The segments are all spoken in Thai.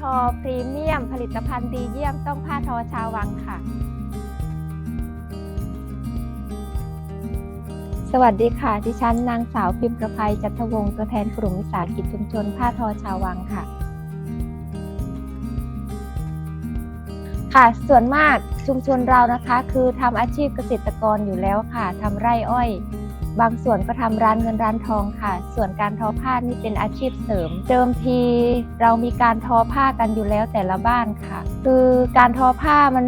ทอพรีเมียม ผลิตภัณฑ์ดีเยี่ยมต้องผ้าทอชาววังค่ะ สวัสดีค่ะ ดิฉันนางสาวพิมพ์ประภัยจันทวงศ์ตัวแทนกลุ่มวิสาหกิจชุมชนผ้าทอชาววังค่ะ ค่ะ ส่วนมากชุมชนเรานะคะ คือทำอาชีพเกษตรกรอยู่แล้วค่ะทำไร่อ้อย บางส่วนก็ทำร้านเงินร้านทองค่ะ ส่วนการทอผ้านี่เป็นอาชีพเสริม เดิมทีเรามีการทอผ้ากันอยู่แล้วแต่ละบ้านค่ะ คือการทอผ้ามัน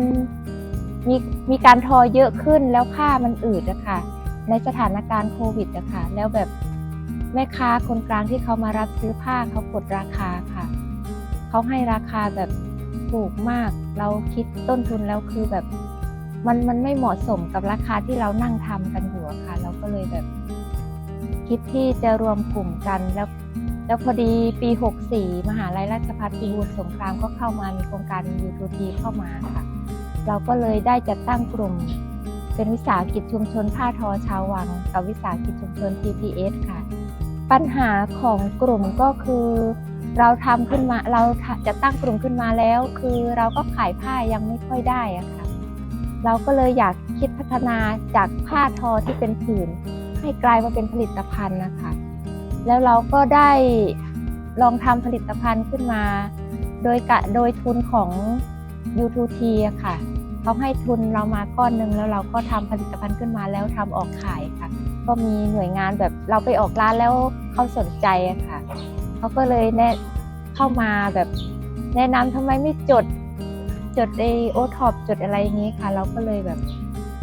มีมีการทอเยอะขึ้นแล้วผ้ามันอืดอะค่ะ ในสถานการณ์โควิดอะค่ะ แล้วแบบแม่ค้าคนกลางที่เขามารับซื้อผ้าเขากดราคาค่ะ เขาให้ราคาแบบถูกมาก เราคิดต้นทุนแล้วคือแบบมันมันไม่เหมาะสมกับราคาที่เรานั่งทำกันอยู่อะค่ะ ก็เลยแบบ คิดที่จะรวมกลุ่มกันแล้ว แล้วพอดีปี 64 มหาลัยราชภัฏพิบูลสงครามก็เข้ามามีโครงการยูทูทีเข้ามาค่ะ เราก็เลยได้จัดตั้งกลุ่ม เป็นวิสาหกิจชุมชนผ้าทอชาววัง กับวิสาหกิจชุมชน TPS ค่ะ ปัญหาของกลุ่มก็คือเราทำขึ้นมาเราจะตั้งกลุ่มขึ้นมาแล้ว คือเราก็ขายผ้ายังไม่ค่อยได้อะค่ะ เราก็เลยอยากคิดพัฒนาจากผ้าทอที่เป็นผืน ให้กลายมาเป็นผลิตภัณฑ์นะคะ แล้วเราก็ได้ลองทำผลิตภัณฑ์ขึ้นมา โดยกะโดยทุนของ U2T อะค่ะเขาให้ทุนเรามาก้อนหนึ่งแล้วเราก็ทำผลิตภัณฑ์ขึ้นมาแล้วทำออกขายค่ะ ก็มีหน่วยงานแบบเราไปออกร้านแล้วเขาสนใจอะค่ะเขาก็เลยแนะเข้ามาแบบแนะนำทำไมไม่จด จดในโอท็อปจดอะไรอย่างนี้ค่ะ เราก็เลยแบบ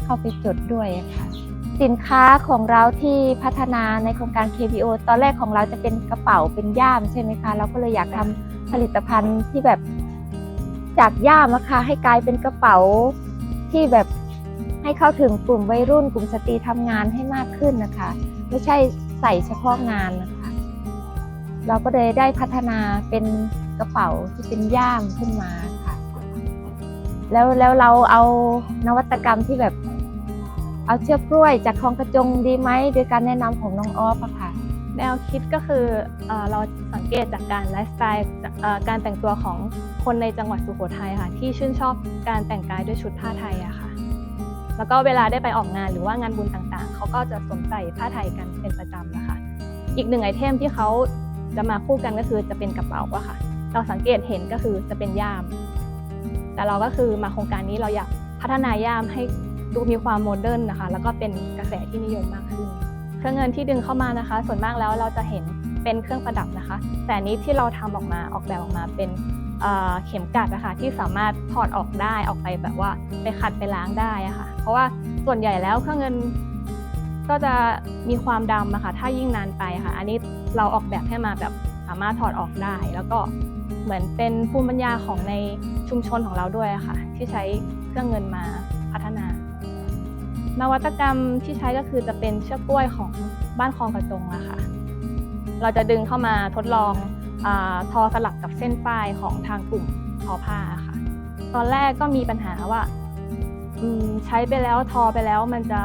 เข้าไปจดด้วยค่ะ สินค้าของเราที่พัฒนาในโครงการ KBO ตอนแรกของเราจะเป็นกระเป๋าเป็นย่ามใช่ไหมคะ เราก็เลยอยากทำผลิตภัณฑ์ที่แบบจากย่ามอะค่ะให้กลายเป็นกระเป๋าที่แบบให้เข้าถึงกลุ่มวัยรุ่น กลุ่มสตรีทำงานให้มากขึ้นนะคะ ไม่ใช่ใส่เฉพาะงานนะคะ เราก็เลยได้พัฒนาเป็นกระเป๋าที่เป็นย่ามขึ้นมา แล้วแล้วเราเอานวัตกรรมที่แบบ เอาเชือกกล้วยจากคลองกระจงดีไหมโดยการแนะนำของน้องออฟอะค่ะ แนวคิดก็คือเอเราสังเกตจากการไลฟ์สไตล์กเอ่อการแต่งตัวของคนในจังหวัดสุโขทัยค่ะ ที่ชื่นชอบการแต่งกายด้วยชุดผ้าไทยอะค่ะ แล้วก็เวลาได้ไปออกงานหรือว่างานบุญต่างๆ เขาก็จะสวมใส่ผ้าไทยกันเป็นประจำนะคะ อีกหนึ่งไอเทมที่เขาจะมาคู่กันก็คือจะเป็นกระเป๋าอะค่ะ เราสังเกตเห็นก็คือจะเป็นย่าม แต่เราก็คือมาโครงการนี้เราอยากพัฒนาย่ามให้ดูมีความโมเดิร์นนะคะ แล้วก็เป็นกระแสที่นิยมมากขึ้น เครื่องเงินที่ดึงเข้ามานะคะ ส่วนมากแล้วเราจะเห็นเป็นเครื่องประดับนะคะ แต่นี้ที่เราทำออกมาออกแบบออกมาเป็นเเข็มกลัดนะคะที่สามารถถอดออกได้ออกไปแบบว่าไปขัดไปล้างได้ะค่ะ เพราะว่าส่วนใหญ่แล้วเครื่องเงินก็จะมีความดำนะคะถ้ายิ่งนานไปค่ะ อันนี้เราออกแบบให้มาแบบ สามารถถอดออกได้ แล้วก็เหมือนเป็นภูมิปัญญาของในชุมชนของเราด้วยค่ะ ที่ใช้เครื่องเงินมาพัฒนา นวัตกรรมที่ใช้ก็คือจะเป็นเชือกกล้วยของบ้านคลองกระจงอะค่ะ เราจะดึงเข้ามาทดลองอทอสลับกับเส้นฝ้ายของทางกลุ่มทอผ้าค่ะ ตอนแรกก็มีปัญหาว่าใช้ไปแล้วทอไปแล้วมันจะ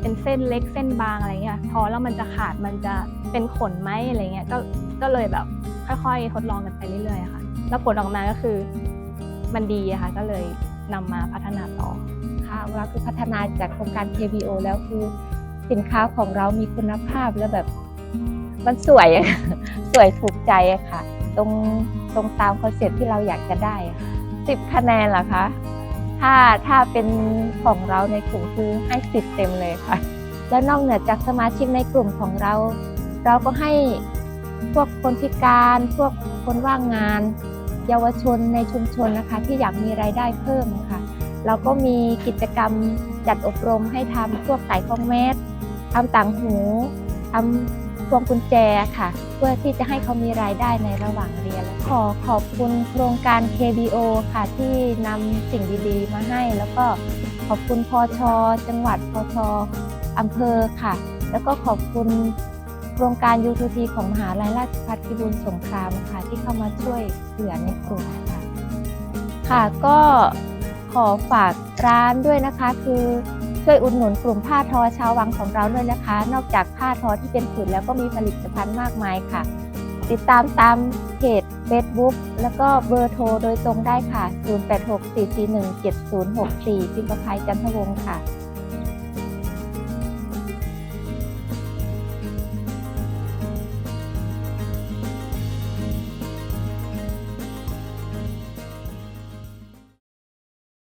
เป็นเส้นเล็กเส้นบางอะไรเงี้ยทอแล้วมันจะขาดมันจะเป็นขนไหมอะไรเงี้ยก็ ก็เลยแบบค่อยๆ ทดลองกันไปเรื่อยๆค่ะ แล้วผลออกมาก็คือมันดีค่ะ ก็เลยนำมาพัฒนาต่อค่ะเราคือพัฒนาจากโครงการ KBO แล้วคือสินค้าของเรามีคุณภาพแล้วแบบมันสวยสวยถูกใจค่ะ ตรงตรงตามคอนเซ็ปต์ที่เราอยากจะได้สิบคะแนนเหรอคะถ้าถ้าเป็นของเราในกลุ่มคือให้สิบเต็มเลยค่ะ แล้วนอกเหนือจากสมาชิกในกลุ่มของเรา เราก็ให้ พวกคนพิการ พวกคนว่างงาน เยาวชนในชุมชนนะคะ ที่อยากมีรายได้เพิ่มค่ะ เราก็มีกิจกรรมจัดอบรมให้ทำพวกไก่ข้องแมสทำต่างหูทำพวงกุญแจค่ะ เพื่อที่จะให้เขามีรายได้ในระหว่างเรียนและขอขอบคุณโครงการ KBO ค่ะที่นำสิ่งดีๆ มาให้ แล้วก็ขอบคุณพอชจังหวัดพอชอำเภอค่ะ แล้วก็ขอบคุณ โครงการ U2T ของมหาลัยราชภัฏพิบูลสงครามค่ะ ที่เข้ามาช่วยเหลือในกลุ่มค่ะค่ะก็ขอฝากร้านด้วยนะคะ คือช่วยอุดหนุนกลุ่มผ้าทอชาววังของเราด้วยนะคะ นอกจากผ้าทอที่เป็นผืนแล้วก็มีผลิตภัณฑ์มากมายค่ะ ติดตามตามเพจ Facebook แล้วก็เบอร์โทรโดยตรงได้ค่ะ 0864417064พิมพ์ภัยจันทวงศ์ค่ะ